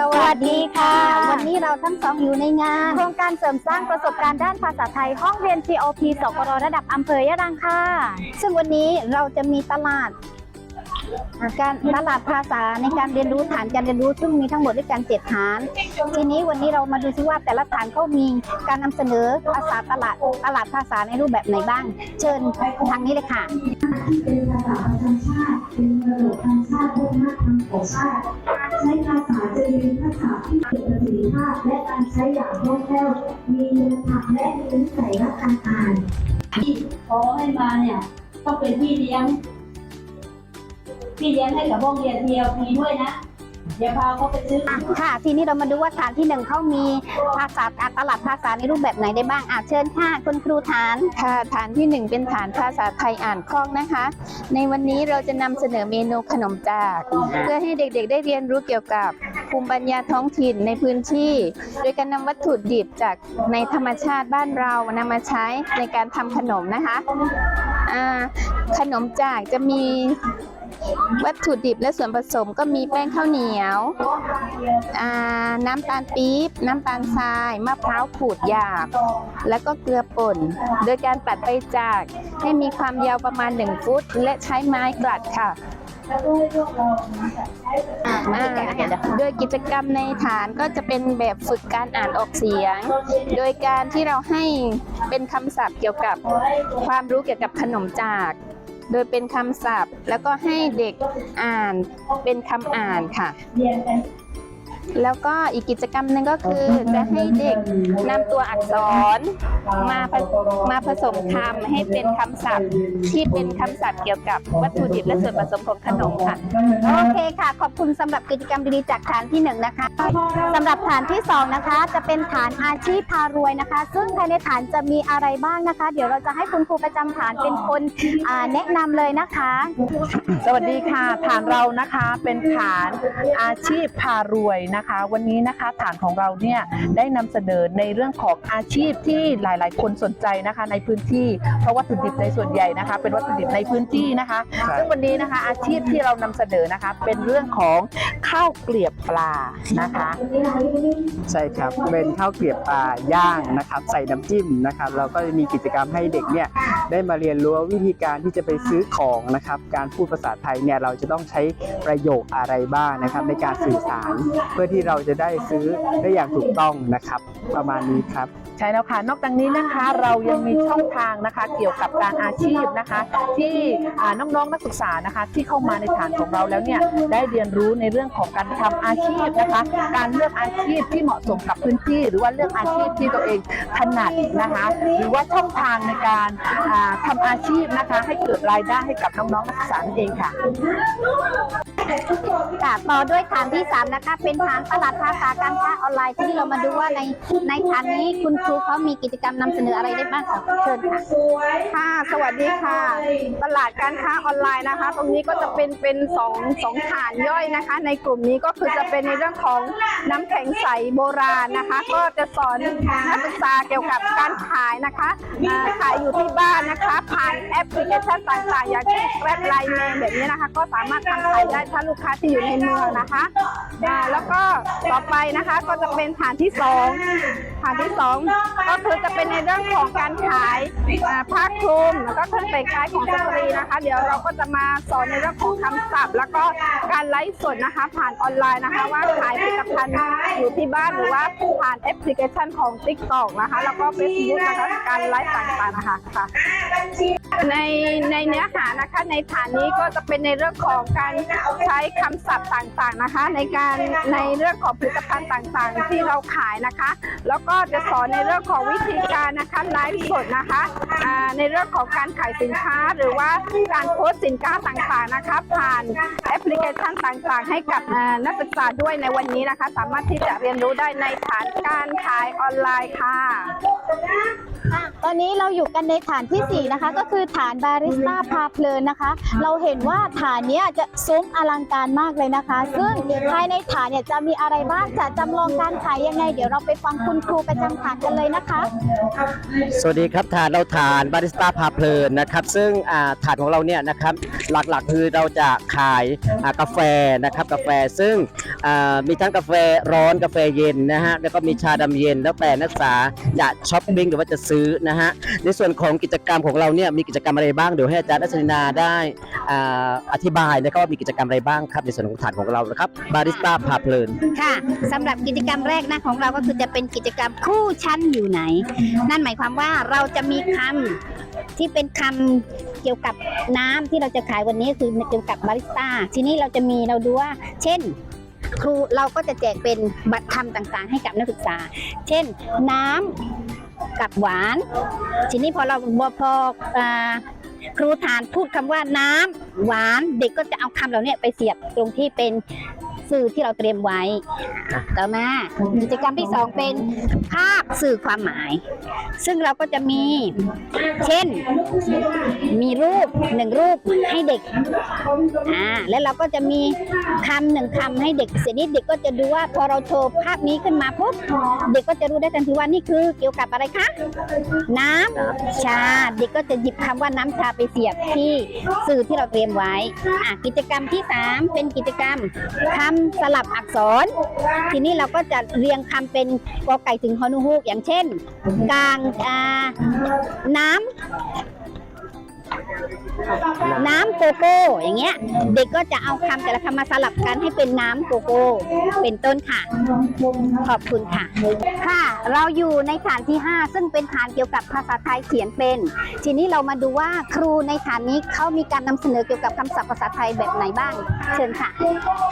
สวัสดีค่ะ วันนี้เราทั้งสองอยู่ในงาน โครงการเสริมสร้างประสบการณ์ด้านภาษาไทยห้องเรียน COP สกรระดับอำเภอยะรังค่ะ ซึ่งวันนี้เราจะมีตลาด การตลาดภาษาในการเรียนรู้ฐานการเรียนรู้ซึ่งมีทั้งหมดด้วยกันเจ็ดฐาน ทีนี้วันนี้เรามาดูซิว่าแต่ละฐานเขามีการนำเสนอภาษาตลาดตลาดภาษาในรูปแบบไหนบ้าง เชิญทางนี้เลยค่ะ เป็นภาษาประจำชาติเป็นมรดกทางชาติวัฒนธรรมของชาติการใช้ ภาษาจะมีทักษะที่เกิดประสิทธิภาพและการใช้อย่างคล่องแคล่วมีคุณธรรมและมีนิสัยรักการอ่านที่ขอให้มาเนี่ยต้องเป็นพี่เลี้ยงพี่เลี้ยงให้กับโรงเรียนเทียวพีด้วยนะ อย่าพาเขาไปซื้อค่ะ ทีนี้เรามาดูว่าฐานที่หนึ่งเขามีภาษาอะตลาดภาษาในรูปแบบไหนได้บ้างอะเชิญค่ะคุณครูฐานค่ะฐานที่หนึ่งเป็นฐานภาษาไทยอ่านคล่องนะคะ ในวันนี้เราจะนำเสนอเมนูขนมจาก เพื่อให้เด็กๆ ได้เรียนรู้เกี่ยวกับภูมิปัญญาท้องถิ่นในพื้นที่ โดยการนำวัตถุดิบจากในธรรมชาติบ้านเรานำมาใช้ในการทำขนมนะคะขนมจากจะมี วัตถุดิบและส่วนผสมก็มีแป้งข้าวเหนียว น้ำตาลปี๊บ น้ำตาลทราย มะพร้าวขูดหยาบ แล้วก็เกลือป่น โดยการปัดใบจากให้มีความยาวประมาณ 1 ฟุต และใช้ไม้กลัดค่ะโดยกิจกรรมในฐานก็จะเป็นแบบฝึกการอ่านออกเสียง โดยการที่เราให้เป็นคำศัพท์เกี่ยวกับความรู้เกี่ยวกับขนมจาก โดยเป็นคำศัพท์ แล้วก็ให้เด็กอ่านเป็นคำอ่านค่ะ แล้วก็อีกกิจกรรมหนึ่งก็คือจะให้เด็กนำตัวอักษรมาผมาผสมคำให้เป็นคำศัพท์ ที่เป็นคำศัพท์เกี่ยวกับวัตถุดิบและส่วนผสมของขนมค่ะ โอเคค่ะ ขอบคุณสำหรับกิจกรรมดีๆจากฐานที่หนึ่งนะคะสำหรับฐานที่สองนะคะ จะเป็นฐานอาชีพพารวยนะคะ ซึ่งภายในฐานจะมีอะไรบ้างนะคะ เดี๋ยวเราจะให้คุณครูประจำฐานเป็นคนอ่าแนะนำเลยนะคะ สวัสดีค่ะ ฐานเรานะคะเป็นฐานอาชีพพารวยนะคะ วันนี้นะคะฐานของเราเนี่ยได้นำเสนอในเรื่องของอาชีพที่หลาย ๆ คนสนใจนะคะในพื้นที่ เพราะวัตถุดิบในส่วนใหญ่นะคะ เป็นวัตถุดิบในพื้นที่นะคะ ซึ่งวันนี้นะคะอาชีพที่เรานำเสนอนะคะ เป็นเรื่องของข้าวเกลียบปลานะคะ ใช่ครับเป็นข้าวเกลียบปลาย่างนะครับ ใส่น้ำจิ้มนะครับ เราก็จะมีกิจกรรมให้เด็กเนี่ย ได้มาเรียนรู้วิธีการที่จะไปซื้อของนะครับ การพูดภาษาไทยเนี่ยเราจะต้องใช้ประโยคอะไรบ้างนะครับ ในการสื่อสารเพื่อที่เราจะได้ซื้อได้อย่างถูกต้องนะครับ ประมาณนี้ครับ ใช่แล้วค่ะ นอกจากนี้นะคะเรายังมีช่องทางนะคะเกี่ยวกับการอาชีพนะคะ ที่น้องๆนักศึกษานะคะ ที่เข้ามาในฐานของเราแล้วเนี่ยได้เรียนรู้ในเรื่องของการทำอาชีพนะคะ การเลือกอาชีพที่เหมาะสมกับพื้นที่ หรือว่าเลือกอาชีพที่ตัวเองถนัดนะคะ หรือว่าช่องทางในการอ่าทำอาชีพนะคะ ให้เกิดรายได้ให้กับน้องๆนักศึกษานั่นเองค่ะค่ะต่อด้วยฐานที่ 3 นะคะ เป็นฐานตลาดภาษาการค้าออนไลน์ที่เรามาดูว่าในในฐานนี้คุณครูเขามีกิจกรรมนำเสนออะไรได้บ้างคะเชิญค่ะ ค่ะ สวัสดีค่ะ ตลาดการค้าออนไลน์นะคะ ตรงนี้ก็จะเป็นเป็นสองสองฐานย่อยนะคะ ในกลุ่มนี้ก็คือจะเป็นในเรื่องของน้ำแข็งใสโบราณนะคะ ก็จะสอนนักศึกษาเกี่ยวกับการขายนะคะอ่าขายอยู่ที่บ้านนะคะ ผ่านแอปพลิเคชันต่างๆ อย่างเช่นแกร็บไลน์แมนแบบนี้นะคะ ก็สามารถทำขายได้ถ้าลูกค้าที่อยู่ในเมืองนะคะอ่าแล้วก็ต่อไปนะคะก็จะเป็นฐานที่สองฐานที่สองก็คือจะเป็นในเรื่องของการขายอ่าผ้าคลุมแล้วก็เครื่องแต่งกายของสตรีนะคะ เดี๋ยวเราก็จะมาสอนในเรื่องของคำศัพท์ แล้วก็การไลฟ์สดนะคะ ผ่านออนไลน์นะคะ ว่าขายผลิตภัณฑ์อยู่ที่บ้านหรือว่าผ่านแอปพลิเคชันของ t ิ k t o k นะคะ แล้วก็ Facebook นะคะการไลฟ์ต่างๆนะคะค่ะในในเนื้อหานะคะในฐานนี้ก็จะเป็นในเรื่องของการใช้คำศัพท์ต่างๆนะคะ ในการในเรื่องของผลิตภัณฑ์ต่างๆ ที่เราขายนะคะ แล้วก็จะสอนในเรื่องของวิธีการนะคะไลฟ์สดนะคะ ในเรื่องของการขายสินค้าหรือว่าการโพสต์สินค้าต่างๆนะคะ ผ่านแอปพลิเคชันต่างๆ ให้กับอ่านักศึกษาด้วยในวันนี้นะคะ สามารถที่จะเรียนรู้ได้ในฐานการขายออนไลน์ค่ะค่ะตอนนี้เราอยู่กันในฐานที่ 4 นะคะ ก็คือฐานบาริสต้าพาเพลินนะคะ เราเห็นว่าฐานเนี้ยจะซุ้มอลังการมากเลยนะคะ ซึ่งภายในฐานเนี่ยจะมีอะไรบ้างจะจำลองการขายยังไง เดี๋ยวเราไปฟังคุณครูประจำฐานกันเลยนะคะ สวัสดีครับฐานเราฐานบาริสต้าพาเพลินนะครับ ซึ่งถาฐานของเราเนี่ยนะครับหลักๆคือเราจะขายกาแฟนะครับกาแฟซึ่งมีทั้งกาแฟร้อนกาแฟเย็นนะฮะแล้วก็มีชาดำเย็นแล้วแต่นักศึกษาจะช้อปปิ้งหรือว่าจะซื้อนะฮะในส่วนของกิจกรรมของเราเนี่ยมีกิจกรรมอะไรบ้างเดี๋ยวให้อาจารย์อัศนินาได้ อธิบายนะครับว่ามีกิจกรรมอะไรบ้างครับ ในส่วนของฐานของเรานะครับบาริสต้าพาเพลิน ค่ะสำหรับกิจกรรมแรกนะของเราก็คือจะเป็นกิจกรรมคู่ชั้นอยู่ไหน นั่นหมายความว่าเราจะมีคำที่เป็นคำเกี่ยวกับน้ำที่เราจะขายวันนี้คือเกี่ยวกับบาริสต้าทีนี้เราจะมีเราดูว่า เช่น ครูเราก็จะแจกเป็นบัตรคำต่างๆ ให้กับนักศึกษา เช่นน้ำกับหวาน ทีนี้พอเราพออ่า ครูฐานพูดคำว่าน้ำหวานเด็กก็จะเอาคำเหล่านี้ไปเสียบตรงที่เป็น สื่อที่เราเตรียมไว้อะต่อมากิจกรรมที่สองเป็นภาพสื่อความหมาย ซึ่งเราก็จะมีเช่น มีรูปหนึ่งรูปให้เด็กอ่าแล้วเราก็จะมีคำหนึ่งคำให้เด็กเสร็จนี้เด็กก็จะดูว่าพอเราโชว์ภาพนี้ขึ้นมาปุ๊บเด็กก็จะรู้ได้ทันทีว่านี่คือเกี่ยวกับอะไรคะน้ำชาเด็กก็จะหยิบคำว่าน้ำชาไปเสียบที่สื่อที่เราเตรียมไว้อะกิจกรรมที่สามเป็นกิจกรรมคำสลับอักษร ทีนี้เราก็จะเรียงคำเป็นกอไก่ถึงฮอนูฮูกอย่างเช่น กลางน้ำ น้ำโกโก้อย่างเงี้ย เด็กก็จะเอาคำแต่ละคำมาสลับกันให้เป็นน้ำโกโก้ เป็นต้นค่ะ ขอบคุณค่ะ ค่ะ เราอยู่ในฐานที่ 5 ซึ่งเป็นฐานเกี่ยวกับภาษาไทยเขียนเป็น ทีนี้เรามาดูว่าครูในฐานนี้เขามีการนำเสนอเกี่ยวกับคำศัพท์ภาษาไทยแบบไหนบ้าง เชิญค่ะ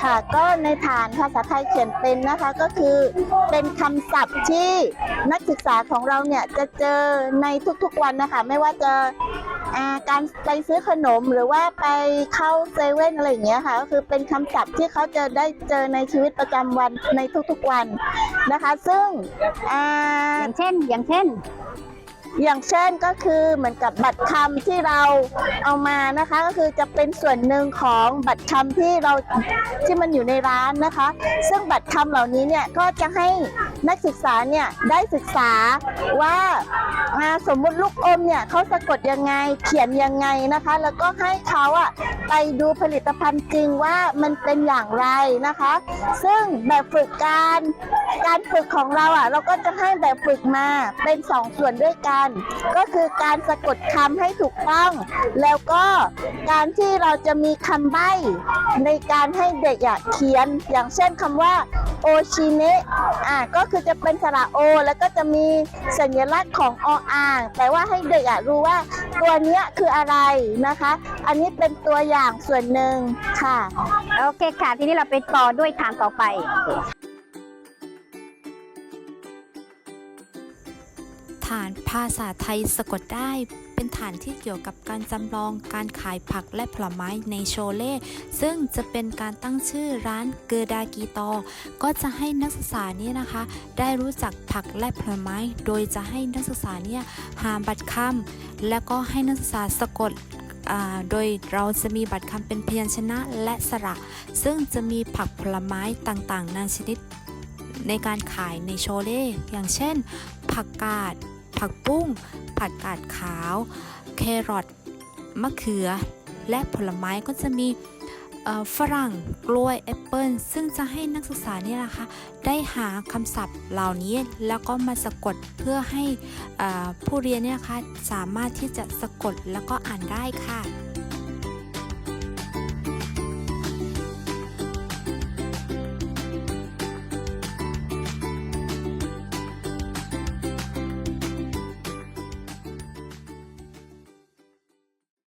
ค่ะ ก็ในฐานภาษาไทยเขียนเป็นนะคะก็คือเป็นคำศัพท์ที่นักศึกษาของเราเนี่ยจะเจอในทุกๆวันนะคะ ไม่ว่าจะ การไปซื้อขนมหรือว่าไปเข้าเซเว่นอะไรอย่างเงี้ยค่ะก็คือเป็นคำศัพท์ที่เขาจะได้เจอในชีวิตประจำวันในทุกๆวันนะคะ ซึ่งอ่าอย่างเช่นอย่างเช่นอย่างเช่นก็คือเหมือนกับบัตรคำที่เราเอามานะคะ ก็คือจะเป็นส่วนหนึ่งของบัตรคำที่เราที่มันอยู่ในร้านนะคะ ซึ่งบัตรคำเหล่านี้เนี่ยก็จะให้ นักศึกษาเนี่ยได้ศึกษาว่าาสมมุติลูกอมเนี่ยเขาสะกดยังไงเขียนยังไงนะคะ แล้วก็ให้เขาอะไปดูผลิตภัณฑ์จริงว่ามันเป็นอย่างไรนะคะ ซึ่งแบบฝึกการการฝึกของเราอะ เราก็จะให้แบบฝึกมาเป็นสองส่วนด้วยกัน ก็คือการสะกดคำให้ถูกต้อง แล้วก็การที่เราจะมีคำใบ้ในการให้เด็กอะเขียน อย่างเช่นคำว่าโอชิเนะอะก็คือจะเป็นสระโอ แล้วก็จะมีสัญลักษณ์ของออ่าง แต่ว่าให้เด็กอะรู้ว่าตัวเนี้ยคืออะไรนะคะ อันนี้เป็นตัวอย่างส่วนหนึ่งค่ะ โอเคค่ะ ทีนี้เราไปต่อด้วยฐานต่อไป ฐานภาษาไทยสะกดได้ เป็นฐานที่เกี่ยวกับการจำลองการขายผักและผลไม้ในโชเล่ซึ่งจะเป็นการตั้งชื่อร้านเกอดากีตอ ก็จะให้นักศึกษาเนี่ยนะคะ ได้รู้จักผักและผลไม้ โดยจะให้นักศึกษาเนี่ยหาบัตรคำและก็ให้นักศึกษาสะกดโดยเราจะมีบัตรคำเป็นพยัญชนะและสระ ซึ่งจะมีผักผลไม้ต่างๆ นานาชนิดในการขายในโชเล่ อย่างเช่น ผักกาด ผักบุ้ง ผักกาดขาว แครอท มะเขือ และผลไม้ก็จะมีฝรั่ง กล้วย แอปเปิลซึ่งจะให้นักศึกษานี่นะคะ ได้หาคำศัพท์เหล่านี้แล้วก็มาสะกดเพื่อให้ผู้เรียนเนี่ยนะคะ สามารถที่จะสะกดแล้วก็อ่านได้ค่ะ